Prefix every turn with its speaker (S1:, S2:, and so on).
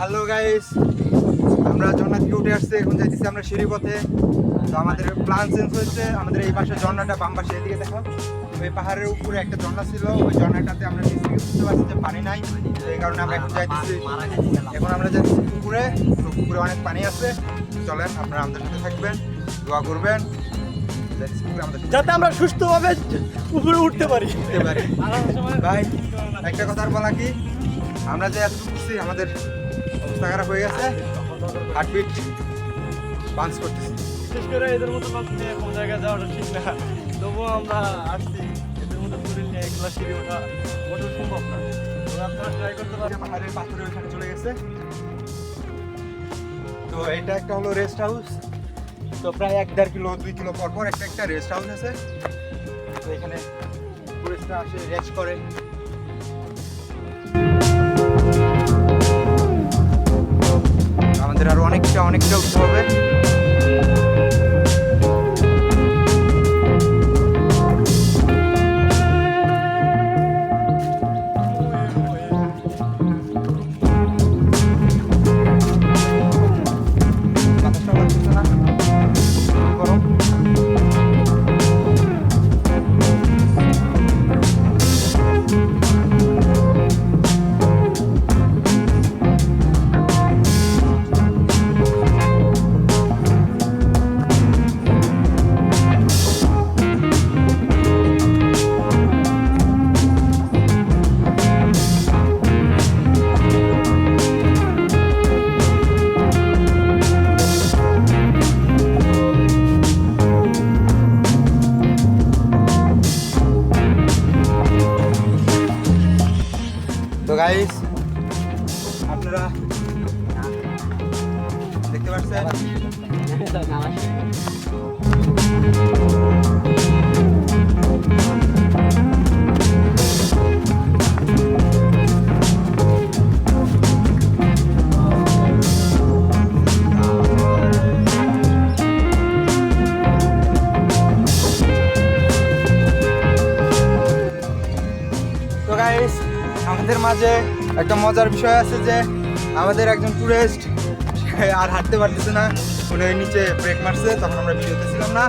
S1: Hello guys আমরা ঝর্ণা থেকে উঠে আসছি, এখন যাইতেছি আমরা সিঁড়ি পথে। তো আমাদের প্ল্যান চেঞ্জ হয়েছে, আমাদের এই পাশে ঝর্ণাটা বাম পাশে, এদিকে দেখো। ওই পাহাড়ের উপরে একটা ঝর্ণা ছিল, ওই ঝর্ণাটাতে আমরা নিচ থেকে বুঝতে পারছি যে পানি নাই। এই কারণে আমরা এখন যাইতেছি। এখন আমরা যাচ্ছি পুকুরে পুকুরে অনেক পানি আছে। চলেন, আপনারা আমাদের সাথে থাকবেন, দোয়া করবেন।
S2: যাতে আমরা সুস্থভাবে উপরে উঠতে পারি।
S1: থাকতে পারি। ভাই একটা কথা আর বলা কি? আমরা যে এত করছি আমাদের অবস্থা খারাপ হয়ে গেছে। হার্টবিট পাঞ্চ করতেছি।
S2: বিশেষ করে এদের মতো লোক নিয়ে কোনো জায়গায় যাওয়াটা ঠিক না। তবুও আমরা আসছি। এদের মতো শরীর নিয়ে এগুলা সিঁড়ি ওঠা ওঠা সম্ভব না। তো আপনারা ট্রাই করতে পারেন।
S1: পাহাড়ের পাথরের ওখানে চলে গেছে। তো এটা একটা হলো রেস্ট হাউস তো প্রায় এক দেড় কিলো, দুই কিলো পর পর একটা একটা রেস্ট হাউস আছে। তো এখানে টুরিস্টরা আসে রেস্ট করে। আমাদের আরও অনেকটা অনেকটা উঠতে হবে। গাইস আপনারা দেখতে পাচ্ছেন তো আমাদের মাঝে একটা মজার বিষয় আছে যে আমাদের একজন টুরিস্ট আর হাঁটতে পারতেছে না। উনি নিচে ব্রেক মারছে, তখন আমরা ভিডিওতে ছিলাম না।